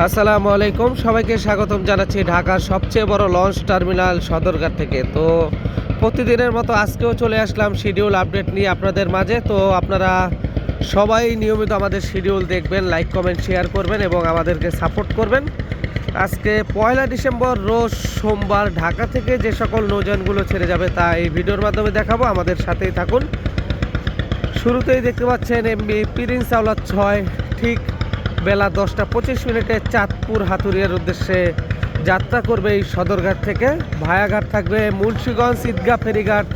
আসসালামু আলাইকুম। সবাইকে স্বাগতম জানাচ্ছি ঢাকার সবচেয়ে বড় লঞ্চ টার্মিনাল সদরঘাট থেকে। তো প্রতিদিনের মতো আজকেও চলে আসলাম শিডিউল আপডেট নিয়ে আপনাদের মাঝে। তো আপনারা সবাই নিয়মিত আমাদের শিডিউল দেখবেন, লাইক, কমেন্ট, শেয়ার করবেন এবং আমাদেরকে সাপোর্ট করবেন। আজকে পয়লা ডিসেম্বর, রোজ সোমবার ঢাকা থেকে যে সকল নৌযানগুলো ছেড়ে যাবে তা এই ভিডিওর মাধ্যমে দেখাবো। আমাদের সাথেই থাকুন। শুরুতেই দেখতে পাচ্ছেন এমবি, পিরিন্স আওলাদ ছয়, ঠিক বেলা দশটা পঁচিশ মিনিটে চাঁদপুর হাতুরিয়ার উদ্দেশ্যে যাত্রা করবে এই সদরঘাট থেকে। ভায়াঘাট থাকবে মুন্সীগঞ্জ, ঈদগাহ, ফেরিঘাট,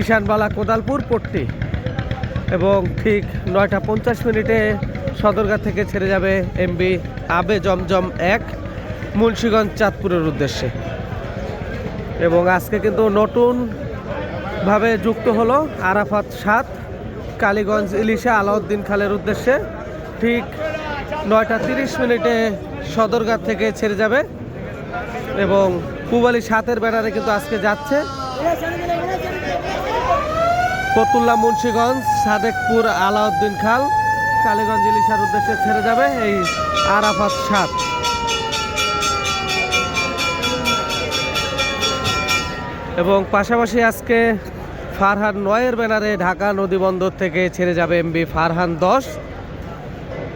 ঈশানবালা, কোদালপুর, পট্টি। এবং ঠিক নয়টা পঞ্চাশ মিনিটে সদরঘাট থেকে ছেড়ে যাবে এমবি আবে জমজম এক, মুন্সীগঞ্জ, চাঁদপুরের উদ্দেশ্যে। এবং আজকে কিন্তু নতুনভাবে যুক্ত হলো আরাফাত সাত, কালীগঞ্জ, ইলিশা, আলাউদ্দিন খালের উদ্দেশ্যে। ঠিক নয়টা তিরিশ মিনিটে সদরঘাট থেকে ছেড়ে যাবে এবং পুবালি সাতের ব্যানারে কিন্তু আজকে যাচ্ছে। ফতুল্লা মুন্সীগঞ্জ, সাদেকপুর, আলাউদ্দিন খাল, কালীগঞ্জ, ইলিশার উদ্দেশ্যে ছেড়ে যাবে এই আরাফাত সাত। এবং পাশাপাশি আজকে ফারহান নয়ের ব্যানারে ঢাকা নদীবন্দর থেকে ছেড়ে যাবে এমবি ফারহান দশ।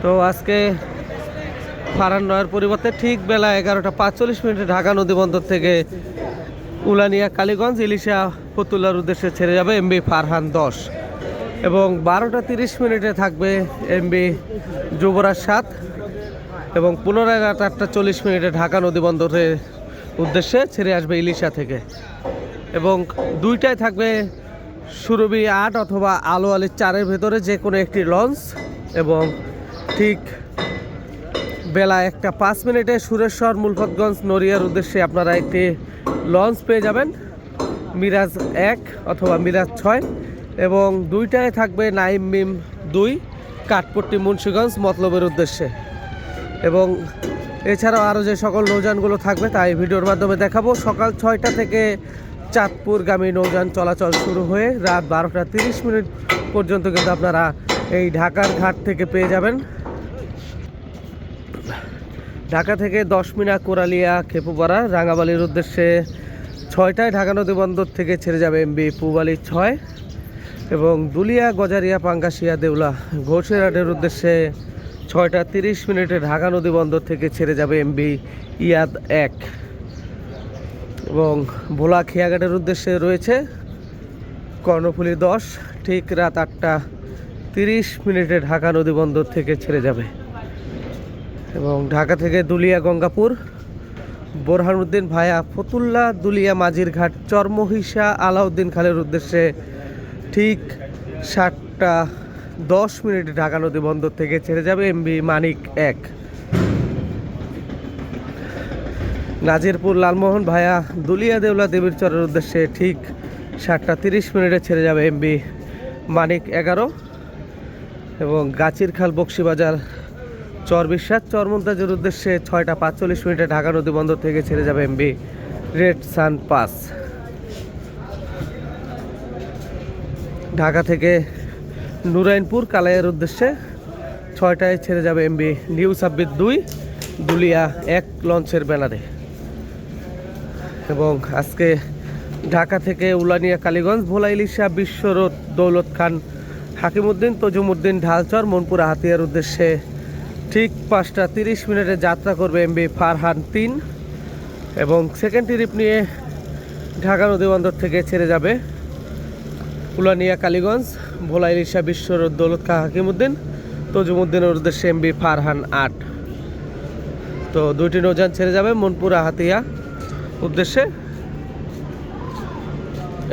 তো আজকে ফারহান নয়ের পরিবর্তে ঠিক বেলা এগারোটা পাঁচচল্লিশ মিনিটে ঢাকা নদীবন্দর থেকে উলানিয়া কালীগঞ্জ ইলিশা ফতুল্লার উদ্দেশ্যে ছেড়ে যাবে এমবি ফারহান দশ। এবং বারোটা তিরিশ মিনিটে থাকবে এমবি যুবরাজ সাত। এবং পুনরায় রাত আটটা চল্লিশ মিনিটে ঢাকা নদীবন্দরের উদ্দেশ্যে ছেড়ে আসবে ইলিশা থেকে। এবং দুইটায় থাকবে সুরভি আট অথবা আলো আলির চারের ভেতরে যে কোনো একটি লঞ্চ এবং ঠিক বেলা একটা পাঁচ মিনিটে সুরেশ্বর মুলফতগঞ্জ নড়িয়ার উদ্দেশ্যে আপনারা একটি লঞ্চ পেয়ে যাবেন। মিরাজ এক অথবা মিরাজ ছয় এবং দুইটায় থাকবে নাইম মিম দুই কাঠপট্টি মুন্সীগঞ্জ মতলবের উদ্দেশ্যে। এবং এছাড়াও আরও যে সকল নৌযানগুলো থাকবে তাই ভিডিওর মাধ্যমে দেখাবো। সকাল ছয়টা থেকে চাঁদপুরগামী নৌযান চলাচল শুরু হয়ে রাত বারোটা তিরিশ মিনিট পর্যন্ত কিন্তু আপনারা এই ঢাকার ঘাট থেকে পেয়ে যাবেন। ঢাকা থেকে দশ মিনা কোরালিয়া, খেপুপাড়া রাঙাবালির উদ্দেশ্যে ছয়টায় ঢাকা নদী বন্দর থেকে ছেড়ে যাবে এমবি পুবালি ছয় এবং দুলিয়া, গজারিয়া, পাঙ্গাসিয়া, দেউলা ঘোষেরহাটের উদ্দেশ্যে ছয়টা তিরিশ মিনিটে ঢাকা নদী বন্দর থেকে ছেড়ে যাবে এমবি ইয়াদ এক এবং ভোলা খেয়াঘাটের উদ্দেশ্যে রয়েছে কর্ণফুলি দশ। ঠিক রাত আটটা তিরিশ মিনিটে ঢাকা নদী বন্দর থেকে ছেড়ে যাবে। এবং ঢাকা থেকে দুলিয়া গঙ্গাপুর। বোরহানুদ্দিন ভায়া ফতুল্লা দুলিয়া মাঝির ঘাট চরমহিষা আলাউদ্দিন খালের উদ্দেশ্যে ঠিক সাতটা দশ মিনিটে ঢাকা নদী বন্দর থেকে ছেড়ে যাবে এমবি মানিক এক। নাজিরপুর লালমোহন ভায়া দুলিয়া দেউলা দেবীর চরের উদ্দেশ্যে ঠিক সাতটা তিরিশ মিনিটে ছেড়ে যাবে এমবি মানিক এগারো। এবং গাছির খাল বক্সিবাজার চর বিশ্বাস চরমন্তাজের উদ্দেশ্যে ছয়টা পাঁচচল্লিশ মিনিটে ঢাকা নদী বন্দর থেকে ছেড়ে যাবে MV, red sun pass. Dhaka থেকে নুরাইনপুর, কালাইয়ের উদ্দেশ্যে ছয়টায় ছেড়ে যাবে এমবি, নিউ সাব্বির দুই, দুলিয়া এক লঞ্চের ব্যানারে। এবং আজকে ঢাকা থেকে উলানিয়া কালীগঞ্জ, ভোলা ইলিশা দৌলত খান, হাকিমুদ্দিন, তজুমুদ্দিন ঢালচর, মনপুরা হাতিয়ার উদ্দেশ্যে ঠিক পাঁচটা তিরিশ মিনিটে যাত্রা করবে এমবি ফারহান তিন এবং সেকেন্ড ট্রিপ নিয়ে ঢাকা নদীবন্দর থেকে ছেড়ে যাবে উলানিয়া কালীগঞ্জ, ভোলা ইলিশা বিশ্বরোড দৌলত খা হাকিমুদ্দিন তজুমুদ্দিনের উদ্দেশ্যে এমবি ফারহান আট। তো দুইটি নৌযান ছেড়ে যাবে মনপুরা হাতিয়া উদ্দেশ্যে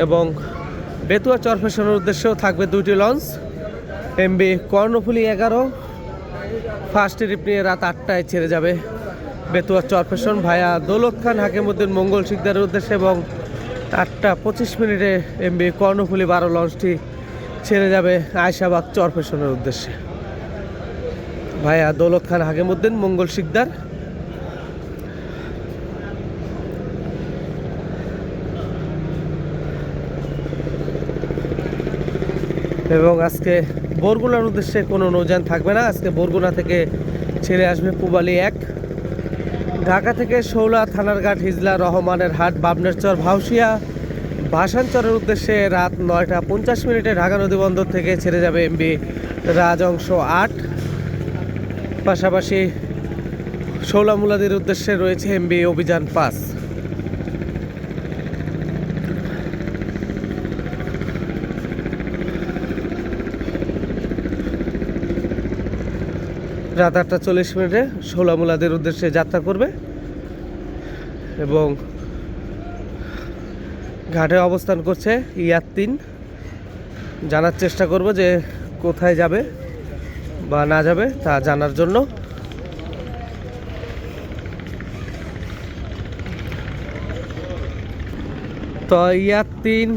এবং বেতুয়া চরফেশনের উদ্দেশ্যেও থাকবে দুইটি লঞ্চ এমবি কর্ণফুলি এগারো ফার্স্ট ট্রিপ নিয়ে রাত আটটায় ছেড়ে যাবে বেতুয়া চরফেশন ভায়া দৌলত খান, হাকিমুদ্দিন, মঙ্গল শিকদারের উদ্দেশ্যে এবং আটটা পঁচিশ মিনিটে এমবি কর্ণফুলি বারো লঞ্চটি ছেড়ে যাবে আয়শাবাগ চরফেশনের উদ্দেশ্যে। ভাইয়া দৌলত খান, হাকিমুদ্দিন, মঙ্গল শিকদার এবং আজকে বরগুনার উদ্দেশ্যে কোনো নৌযান থাকবে না। আজকে বরগুনা থেকে ছেড়ে আসবে পুবালি এক। ঢাকা থেকে শৌলা থানারঘাট হিজলা রহমানের হাট, বাবনেরচর, ভাউসিয়া। ভাসানচরের উদ্দেশ্যে রাত নয়টা পঞ্চাশ মিনিটে ঢাকা নদী বন্দর থেকে ছেড়ে যাবে এমবি রাজংশ আট। পাশাপাশি শৌলা মুলাদির উদ্দেশ্যে রয়েছে এমবি অভিযান পাস রাত আটটা চল্লিশ মিনিটে ষোলামুলাদের উদ্দেশ্যে যাত্রা করবে এবং ঘাটে অবস্থান করছে ইয়ার তিন জানার চেষ্টা করব যে কোথায় যাবে বা না যাবে তা জানার জন্য। তো ইয়ার তিন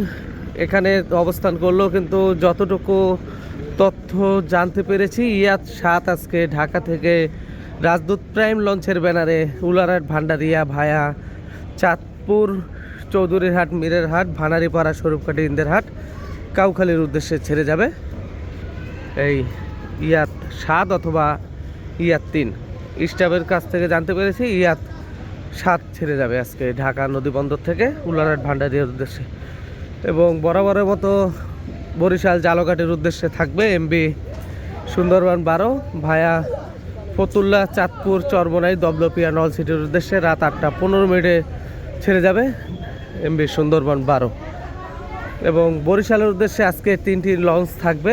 এখানে অবস্থান করল, কিন্তু যতটুকু তথ্য জানতে পেরেছি। ইয়াত সাত আজকে ঢাকা থেকে রাজদূত প্রাইম লঞ্চের ব্যানারে উলারহাট ভান্ডারিয়া ভায়া চাঁদপুর চৌধুরীর হাট, মীরের হাট, ভানারিপাড়া স্বরূপকাঠি ইন্দের হাট কাউখালীর উদ্দেশ্যে ছেড়ে যাবে এই ইয়াত সাত অথবা ইয়াত তিন। স্টাফের কাছ থেকে জানতে পেরেছি ইয়াত সাত ছেড়ে যাবে আজকে ঢাকা নদীবন্দর থেকে উলারহাট ভান্ডারিয়ার উদ্দেশ্যে। এবং বরাবরের মতো বরিশাল জালঘাটের উদ্দেশ্যে থাকবে এমবি সুন্দরবন বারো ভায়া ফতুল্লা, চাঁদপুর, চরমনাই, দবলপিয়া, নলসিটির উদ্দেশ্যে রাত আটটা পনেরো মিনিটে ছেড়ে যাবে এমবি সুন্দরবন বারো। এবং বরিশালের উদ্দেশ্যে আজকে তিনটি লঞ্চ থাকবে।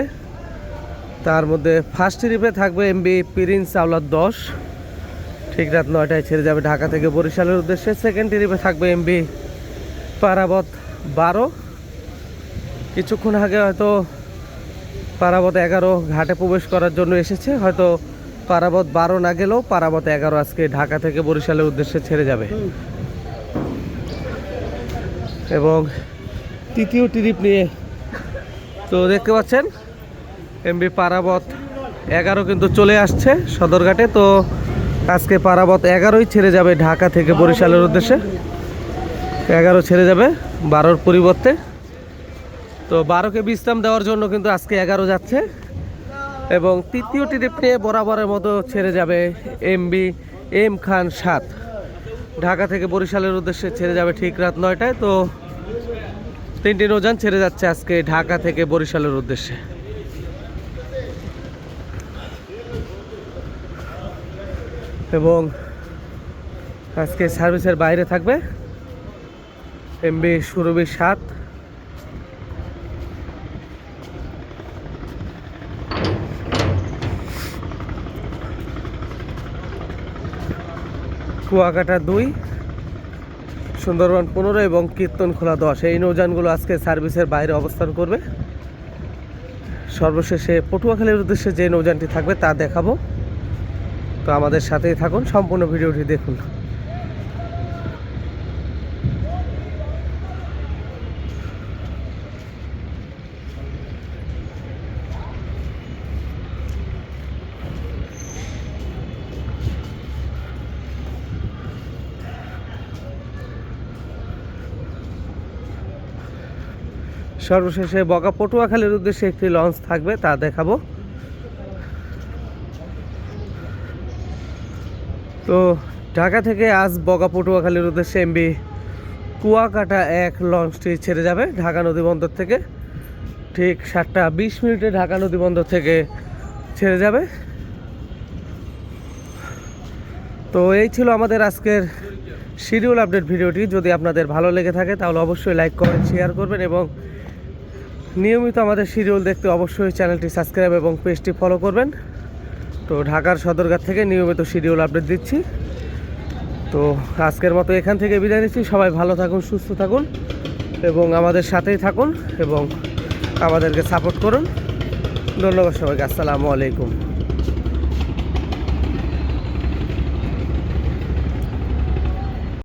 তার মধ্যে ফার্স্ট ট্রিপে থাকবে এমবি প্রিন্স আওলাদ দশ। ঠিক রাত নয়টায় ছেড়ে যাবে ঢাকা থেকে বরিশালের উদ্দেশ্যে। সেকেন্ড ট্রিপে থাকবে এমবি পারাবত বারো। কিছুক্ষণ আগে হয়তো পারাবত এগারো ঘাটে প্রবেশ করার জন্য এসেছে। হয়তো পারাবত বারো না গেলেও পারাবত এগারো আজকে ঢাকা থেকে বরিশালের উদ্দেশ্যে ছেড়ে যাবে। এবং তৃতীয় ট্রিপ নিয়ে, তো দেখতে পাচ্ছেন, এমবি পারাবত এগারো কিন্তু চলে আসছে সদরঘাটে। তো আজকে পারাবত এগারোই ছেড়ে যাবে ঢাকা থেকে বরিশালের উদ্দেশ্যে। এগারো ছেড়ে যাবে বারোর পরিবর্তে। তো বারোকে বিশ্রাম দেওয়ার জন্য কিন্তু আজকে এগারো যাচ্ছে। এবং তৃতীয় ট্রিপ নিয়ে বরাবরের মতো ছেড়ে যাবে এমবি এম খান সাত। ঢাকা থেকে বরিশালের উদ্দেশ্যে ছেড়ে যাবে ঠিক রাত নয়টায়। তো তিনটি নৌযান ছেড়ে যাচ্ছে আজকে ঢাকা থেকে বরিশালের উদ্দেশ্যে। এবং আজকে সার্ভিসের বাইরে থাকবে এমবি সুরভি সাত। কুয়াকাটা দুই, সুন্দরবন পনেরো এবং কীর্তন খোলা দশ। এই নৌযানগুলো আজকে সার্ভিসের বাইরে অবস্থান করবে। সর্বশেষে পটুয়াখালীর উদ্দেশ্যে যে নৌযানটি থাকবে তা দেখাবো। তো আমাদের সাথেই থাকুন, সম্পূর্ণ ভিডিওটি দেখুন। সর্বশেষে বকা পটুয়াখালীর উদ্দেশ্যে একটি লঞ্চ থাকবে, তা দেখাবো। তো ঢাকা থেকে আজ বগা পটুয়াখালীর উদ্দেশ্যে এমবি কুয়াকাটা এক লঞ্চটি ছেড়ে যাবে ঢাকা নদী বন্দর থেকে। ঠিক সাতটা বিশ মিনিটে ঢাকা নদী বন্দর থেকে ছেড়ে যাবে। তো এই ছিল আমাদের আজকের শিডিউল আপডেট ভিডিওটি। যদি আপনাদের ভালো লেগে থাকে তাহলে অবশ্যই লাইক করেন শেয়ার করবেন এবং নিয়মিত আমাদের শিডিউল দেখতে অবশ্যই চ্যানেলটি সাবস্ক্রাইব এবং পেজটি ফলো করবেন। তো ঢাকার সদরঘাট থেকে নিয়মিত শিডিউল আপডেট দিচ্ছি। তো আজকের মতো এখান থেকে বিদায় নিচ্ছি। সবাই ভালো থাকুন, সুস্থ থাকুন এবং আমাদের সাথেই থাকুন এবং আমাদেরকে সাপোর্ট করুন। ধন্যবাদ সবাইকে। আসসালামু আলাইকুম।